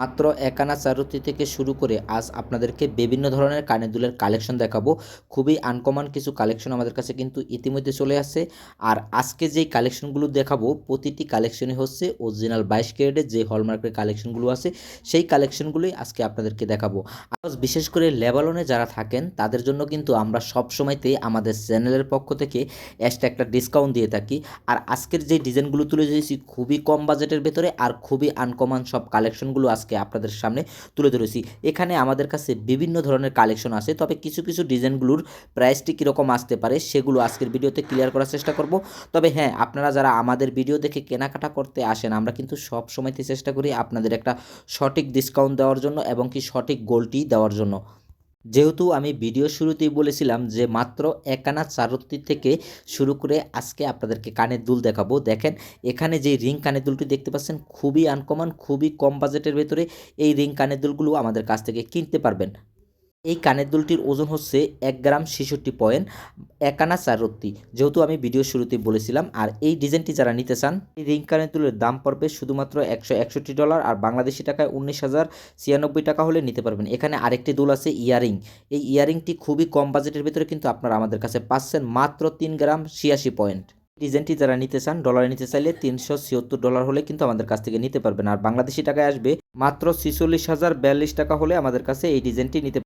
মাত্র একানা চারুতি থেকে শুরু করে আজ আপনাদেরকে বিভিন্ন ধরনের কানের দুলের কালেকশন দেখাবো। খুবই আনকমন কিছু কালেকশন আমাদের কাছে কিন্তু ইতিমধ্যে চলে আসছে। আর আজকে যেই কালেকশনগুলো দেখাবো, প্রতিটি কালেকশনই হচ্ছে অরিজিনাল বাইশ ক্যারেটের যে হলমার্কের কালেকশনগুলো আছে, সেই কালেকশনগুলোই আজকে আপনাদেরকে দেখাবো। আজ বিশেষ করে লেবালনে যারা থাকেন, তাদের জন্য কিন্তু আমরা সব সময়তেই আমাদের চ্যানেলের পক্ষ থেকে এক্সট্রা একটা ডিসকাউন্ট দিয়ে থাকি। আর আজকের যে ডিজাইনগুলো তুলে ধরেছি, খুবই কম বাজেটের ভেতরে আর খুবই আনকমন সব কালেকশনগুলো আজকে আপনাদের সামনে তুলে ধরেছি। এখানে আমাদের কাছে বিভিন্ন ধরনের কালেকশন আছে, তবে কিছু কিছু ডিজাইনগুলোর প্রাইসটি কীরকম আসতে পারে সেগুলো আজকের ভিডিওতে ক্লিয়ার করার চেষ্টা করব। তবে হ্যাঁ আপনারা যারা আমাদের ভিডিও দেখে কেনাকাটা করতে আসেন, আমরা কিন্তু সব সময়তে চেষ্টা করি আপনাদের একটা সঠিক ডিসকাউন্ট দেওয়ার জন্য এবং কি সঠিক গোলটি দেওয়ার জন্য। যেহেতু আমি ভিডিও শুরুতেই বলেছিলাম যে মাত্র একানা চারত্রি থেকে শুরু করে আজকে আপনাদেরকে কানের দুল দেখাবো। দেখেন, এখানে যে রিং কানের দুলটি দেখতে পাচ্ছেন, খুবই আনকমন খুবই কম বাজেটের ভেতরে এই রিং কানের দুলগুলো আমাদের কাছ থেকে কিনতে পারবেন। এই কানের দুলটির ওজন হচ্ছে এক গ্রাম ছেষট্টি পয়েন্ট একানা চারত্তি। যেহেতু আমি ভিডিও শুরুতে বলেছিলাম, আর এই ডিজাইনটি যারা নিতে চান, এই রিং কানের দুলের দাম পড়বে শুধুমাত্র একশো একষট্টি ডলার আর বাংলাদেশি টাকায় উনিশ হাজার ছিয়ানব্বই টাকা হলে নিতে পারবেন। এখানে আরেকটি দুল আছে ইয়ারিং। এই ইয়ারিংটি খুবই কম বাজেটের ভিতরে কিন্তু আপনারা আমাদের কাছে পাচ্ছেন মাত্র তিন গ্রাম ছিয়াশি পয়েন্ট। ডিজাইনটি যারা নিতে চান, ডলারে নিতে চাইলে তিনশো ছিয়াত্তর ডলার হলে কিন্তু আমাদের কাছ থেকে নিতে পারবেন। আর বাংলাদেশি টাকায় আসবে মাত্র ছিচল্লিশ হাজার বিয়াল্লিশ টাকা হলে আমাদের কাছে এই ডিজাইনটি নিতে